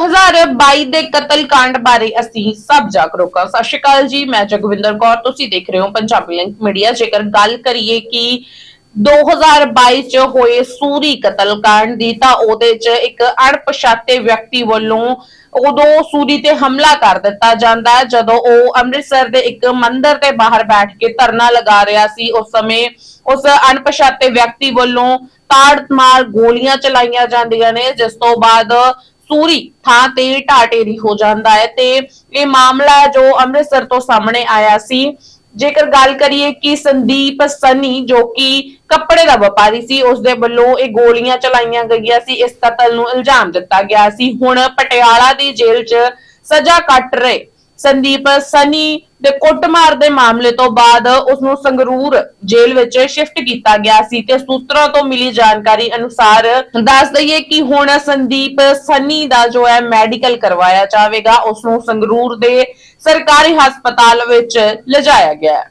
2022 ਦੇ ਕਤਲ ਕਾਂਡ ਬਾਰੇ ਅਸੀਂ ਸਭ ਜਾਗਰੂਕ ਹਾਂ। ਸਤਿ ਸ਼੍ਰੀ ਅਕਾਲ ਜੀ, ਮੈਂ ਜਗਵਿੰਦਰ ਕੌਰ। ਤੁਸੀਂ ਦੇਖ ਰਹੇ ਹੋ ਪੰਜਾਬੀ ਲਿੰਕ ਮੀਡੀਆ। ਜੇਕਰ ਗੱਲ ਕਰੀਏ ਕਿ 2022 ਚ ਹੋਏ ਸੂਰੀ ਕਤਲ ਕਾਂਡ ਦੀ, ਤਾਂ ਉਹਦੇ ਚ ਇੱਕ ਅਣਪਛਾਤੇ ਵਿਅਕਤੀ ਵੱਲੋਂ ਉਦੋਂ ਸੂਰੀ ਤੇ ਹਮਲਾ ਕਰ ਦਿੱਤਾ ਜਾਂਦਾ ਜਦੋਂ ਉਹ ਅੰਮ੍ਰਿਤਸਰ ਦੇ ਇੱਕ ਮੰਦਿਰ ਤੇ ਬਾਹਰ ਬੈਠ ਕੇ ਧਰਨਾ ਲਗਾ ਰਿਹਾ ਸੀ। ਉਸ ਸਮੇਂ ਉਸ ਅਣਪਛਾਤੇ ਵਿਅਕਤੀ ਵੱਲੋਂ ਤਾੜ ਮਾਰ ਗੋਲੀਆਂ ਚਲਾਈਆਂ ਜਾਂਦੀਆਂ ਨੇ, ਜਿਸ ਤੋਂ ਬਾਅਦ ਸੂਰੀ ਥਾਂ ਤੇ ਢਾਟੇਰੀ ਹੋ ਜਾਂਦਾ ਹੈ ਤੇ ਇਹ ਮਾਮਲਾ ਜੋ ਅੰਮ੍ਰਿਤਸਰ ਤੋਂ ਸਾਹਮਣੇ ਆਇਆ ਸੀ, ਜੇਕਰ ਗੱਲ ਕਰੀਏ ਕਿ ਸੰਦੀਪ ਸਨੀ ਜੋ ਕਿ ਕੱਪੜੇ ਦਾ ਵਪਾਰੀ ਸੀ ਉਸ ਦੇ ਵੱਲੋਂ ਇਹ ਗੋਲੀਆਂ ਚਲਾਈਆਂ ਗਈਆਂ ਸੀ, ਇਸ ਕਤਲ ਨੂੰ ਇਲਜ਼ਾਮ ਦਿੱਤਾ ਗਿਆ ਸੀ। ਹੁਣ ਪਟਿਆਲਾ ਦੀ ਜੇਲ੍ਹ 'ਚ ਸਜ਼ਾ ਕੱਟ ਰਹੇ ਸੰਦੀਪ ਸਨੀ ਦੇ ਕੁੱਟਮਾਰ ਦੇ ਮਾਮਲੇ ਤੋਂ ਬਾਅਦ ਉਸ ਨੂੰ ਸੰਗਰੂਰ ਜੇਲ੍ਹ ਵਿੱਚ ਸ਼ਿਫਟ ਕੀਤਾ ਗਿਆ ਸੀ ਤੇ ਸੂਤਰਾਂ ਤੋਂ ਮਿਲੀ ਜਾਣਕਾਰੀ ਅਨੁਸਾਰ ਦੱਸ ਦਈਏ ਕਿ ਹੁਣ ਸੰਦੀਪ ਸਨੀ ਦਾ ਜੋ ਹੈ ਮੈਡੀਕਲ ਕਰਵਾਇਆ ਜਾਵੇਗਾ ਉਸ ਨੂੰ ਸੰਗਰੂਰ ਦੇ ਸਰਕਾਰੀ ਹਸਪਤਾਲ ਵਿੱਚ ਲਿਜਾਇਆ ਗਿਆ ਹੈ।